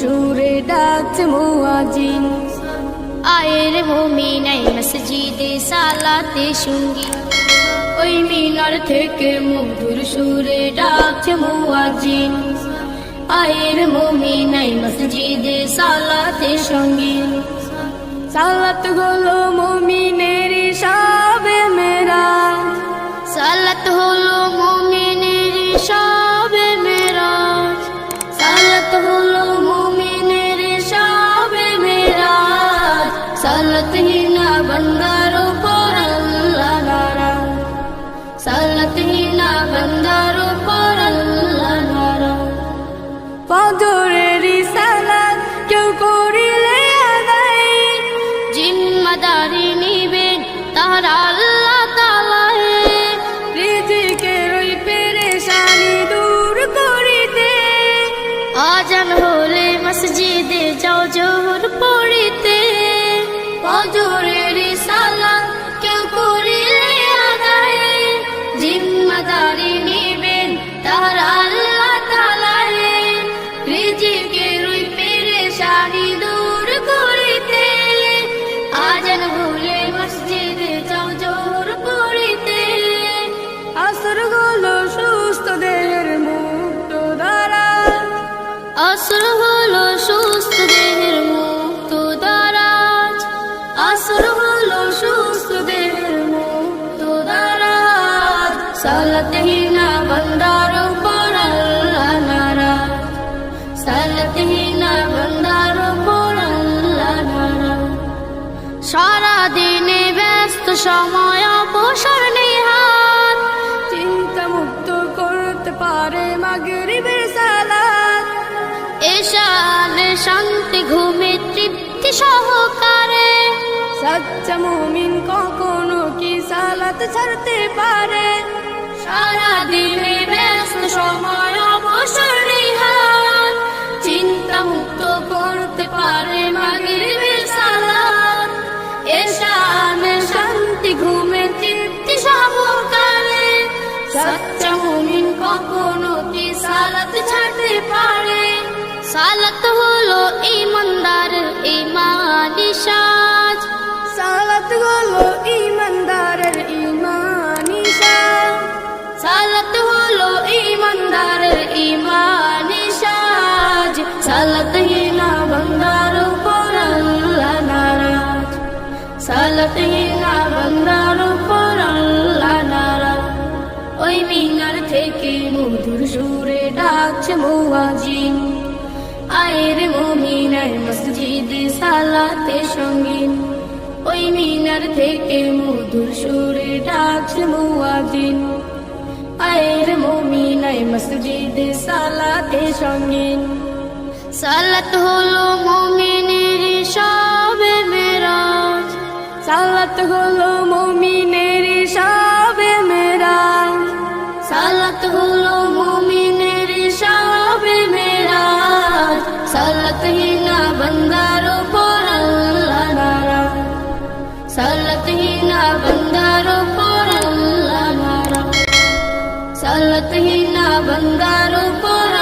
সুরে ডাকছে মুয়াজিন। আয়ের মুমিনাই মসজিদে সালাতে সঙ্গী ওই মিনার থেকে মধুর সুরে ডাকছে মুয়াজিন। আয়ের মুমিনাই মসজিদে সালাতে সঙ্গী সালাত হলো মুমিনের সবে মেরা সালাত হলো সালাত হিনা বন্দার উপর আল্লাহ নারাজ সালাত হিনা বন্দার উপর আল্লাহ নারাজ ফজরের সালাত কেউ করিলে আদায়। জিম্মাদারি নিবেন তাহার আল্লাহ তালায়। রিজিকের ওই পেরেশানি দূর করিতে। আজান হলে মসজিদে যাও জোহর আসর হলো সুস্থ দেহের মুক্ত দারাজ। আসর হলো সুস্থ দেহের মুক্ত দারাজ। সালাতহীনা বন্দার উপর আল্লাহ নারাজ। সালাতহীনা বন্দার উপর আল্লাহ নারাজ। সারা দিনে ব্যস্ত সময় শান্তি ঘুমে তৃপ্তি সহকারে। সচ্চা মুমিন কখনো কি সালাত ছাড়তে পারে? সারা দিনে ব্যস্ত সময় অবসর নিহাত চিন্তা মুক্ত করতে পারে মাগরিবের সালাত। এশানে শান্তি ঘুমে তৃপ্তি সহকারে। সচ্চা মুমিন কখনো কি সালাত ছাড়তে পারে? সালাত ইমানদার ইমানি সাজ। সালাত হলো ইমানদারের ইমানি সাজ। সালাত হলো ইমানদারের ইমানি সাজ। সালাত হিনা বান্দার উপর আল্লাহ নারাজ। সালাত হিনা আয়ের মুমিনায় মসজিদে সালাতে সঙ্গীন ওই মিনার থেকে মধুর সুরে ডাকছে মুয়াজিন আয়ের মুমিনায় মসজিদে সালাতে সঙ্গীন সালাত হলো মুমিনের সবে মেরাজ। সালাত হলো হিনা বন্দার উপর আল্লাহ সালাত হিনা বন্দার উপর